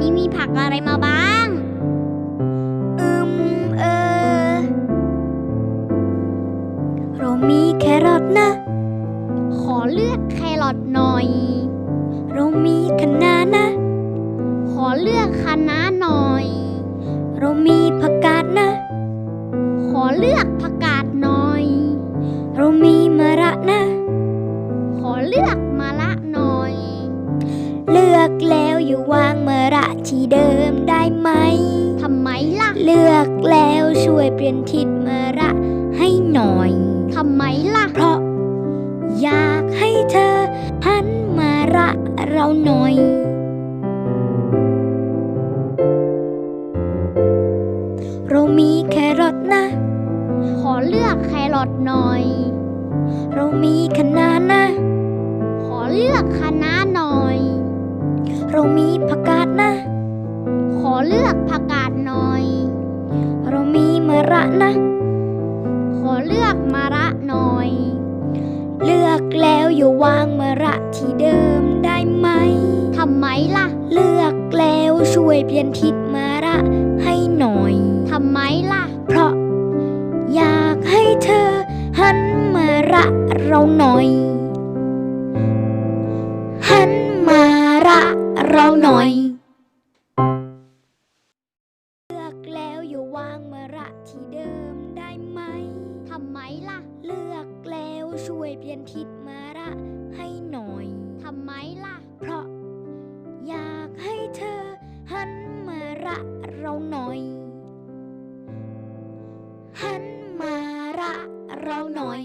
นี้มีผักอะไรมาบ้าง อืม เออ เรามีแครอทนะ ขอเลือกแครอทหน่อย เรามีคะน้านะ ขอเลือกคะน้าหน่อย เรามีผักกาดนะ ขอเลือกผักกาดหน่อย เรามีมะระนะ ขอเลือกมะละหน่อย เลือกแล้วอย่าวางมะระที่เดิมได้ไหม ทำไมล่ะ เลือกแล้วช่วยเปลี่ยนทิศมะระให้หน่อย ทำไมล่ะ เพราะ อยากให้เธอหันมาระเราหน่อย เรามีแครอทนะ ขอเลือกแครอทหน่อย เรามีคะน้านะ ขอเลือกคะน้าหน่อย เรามีผักกาดนะขอ เลือกผักกาดหน่อย เรามีมะระนะ ขอเลือกมะระหน่อย เลือกแล้วอย่าวางมะระที่เดิมได้ไหม ทำไมล่ะ เลือกแล้วช่วยเปลี่ยนทิศมะระให้หน่อย ทำไมล่ะ เพราะ อยากให้เธอหันมาระเราหน่อย หันมาระเราหน่อย ช่วยเปลี่ยนทิศมาระให้หน่อย ทำไมล่ะ เพราะ อยากให้เธอหันมาระเราหน่อย หันมาระเราหน่อย